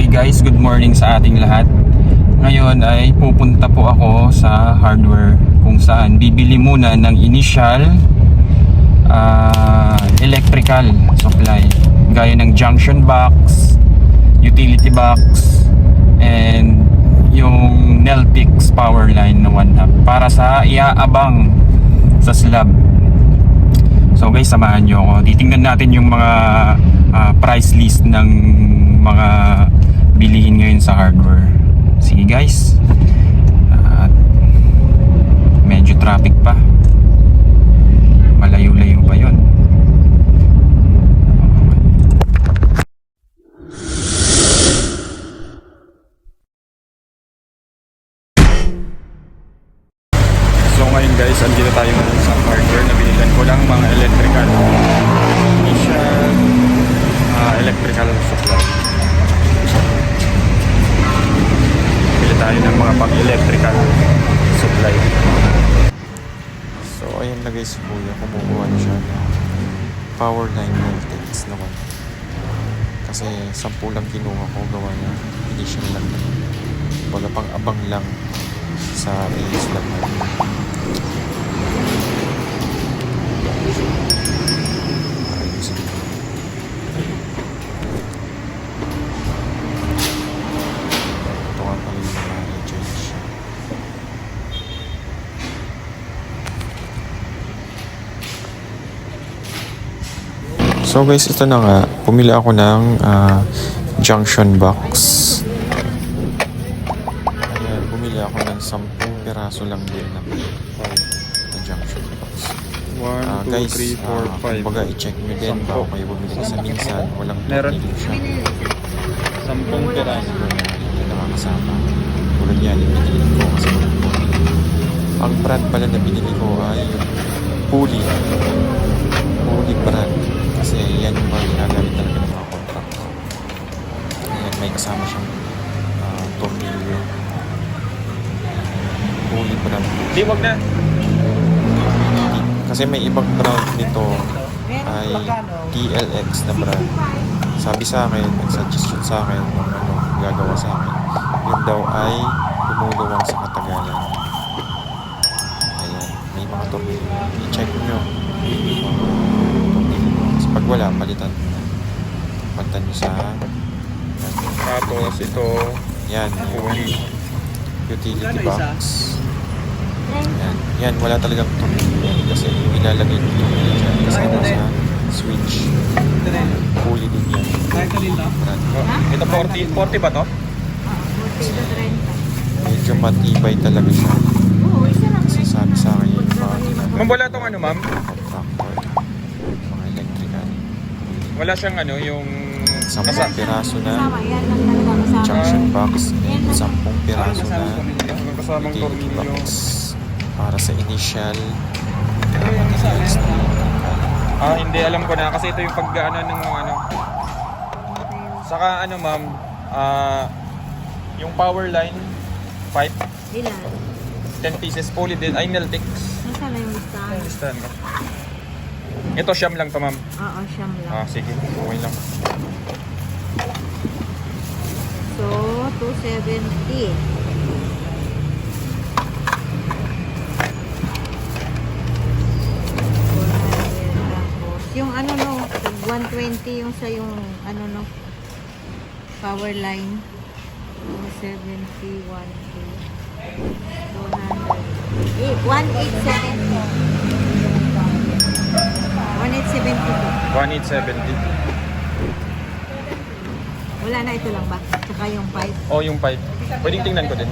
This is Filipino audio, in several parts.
Okay guys, good morning sa ating lahat. Ngayon ay pupunta po ako sa hardware kung saan bibili muna ng initial ah, electrical supply gaya ng junction box, utility box, and yung Nelpix power line na 1 half para sa iaabang sa slab. So guys, samahan nyo ako. Titingnan natin yung mga ah, price list ng mga bilihin ngayon sa hardware. Sige guys. At medyo traffic pa. Malayo-layo pa yon. So ngayon guys, andito tayo ngayon sa hardware na binilan ko lang mga electrical. Tayo ng mga pang-electrical supply. So ayun na guys, kuya, kumukuha na siya power line voltage naman. Kasi sampu lang kinuha ko gawa niya. Initial lang. Wala pang abang lang sa AS lang ko. Ito nga pala yung mga change. So guys, ito na nga. Pumili ako ng ah, junction box. Ayan, bumili ako ng 10 piraso lang din ng na junction box. 1, Ah, 2, guys, 3, 4, ah, 5. kumbaga i-check nyo din Sampo. bago kayo bumili kasi minsan walang Meron. siya. Sampung piraso. Hindi nakakasama. Tulad yan, yung binili ko kasi. Ang brand pala na binili ko ay Pulley. Pulley brand. Kasi yan yung mga ginagamit talaga ng mga contractor. Ayan, may kasama siyang ah, tornilyo. Pulley brand. Di, wag na. Kasi may ibang brand nito ay TLX na brand. Sabi sa akin, nag-suggestion sa akin ng ano, gagawa sa akin. Yun daw ay lumuluwang sa katagalan. Ayan, may mga tornilyo. I-check nyo. Pag wala, palitan nyo. Palitan nyo sa Tapos ito, yan, yung utility box. Yan, yan wala talagang yan kasi yung ilalagay ng tornilyo dyan kasama sa switch. Pulley din yan. Ito 40, 40 ba to? Medyo matibay talaga siya. Kasi sabi sa akin yung mga ginagawa. Ma'am, wala tong ano, ma'am? Wala siyang ano, yung... Sampung piraso na yan lang talaga kasama. junction box sampung piraso na yung kasamang tornilyo. box para sa initial. Ah, hindi, alam ko na. Kasi ito yung pag-ano ng ano. Saka ano, ma'am, ah, yung power line, pipe, Ilan? 10 pieces, fully din, ay Neltix. Nasaan na yung listahan? Listahan ko. Ito, siyam lang to, ma'am. Oo, siyam lang. Ah, sige, okay lang. So, 270. Tapos, yung ano no, tag 120 yung sa yung ano no, power line. 270, 1, 2, 200. Eh, 1870. 1870. 1870. Wala na ito lang ba? Tsaka yung pipe. Oh, yung pipe. Pwedeng tingnan ko din.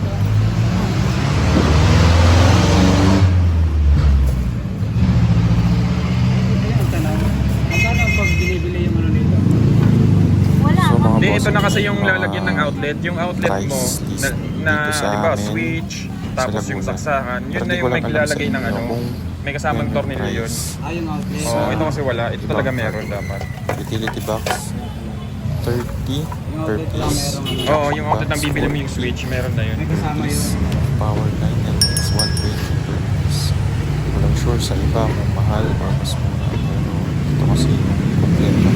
Wala. So, mga Hindi, ito na kasi yung lalagyan ng outlet. Yung outlet mo, na, na dito sa di ba, amin, switch, tapos yung saksakan, yun na yung may lang alam sa lalagay ng ano, may kasamang tornilyo yun. Ah, yung outlet. Oo, Sa ito kasi wala. Ito talaga meron dapat. Utility box 30 Yung per piece. meron. Oo, yung outlet ng bibili mo yung switch, meron na yun. May kasama yung Power line and it's 120 per piece. Hindi ko lang sure sa iba kung mahal or mas mura. Pero ito kasi yung kompleto.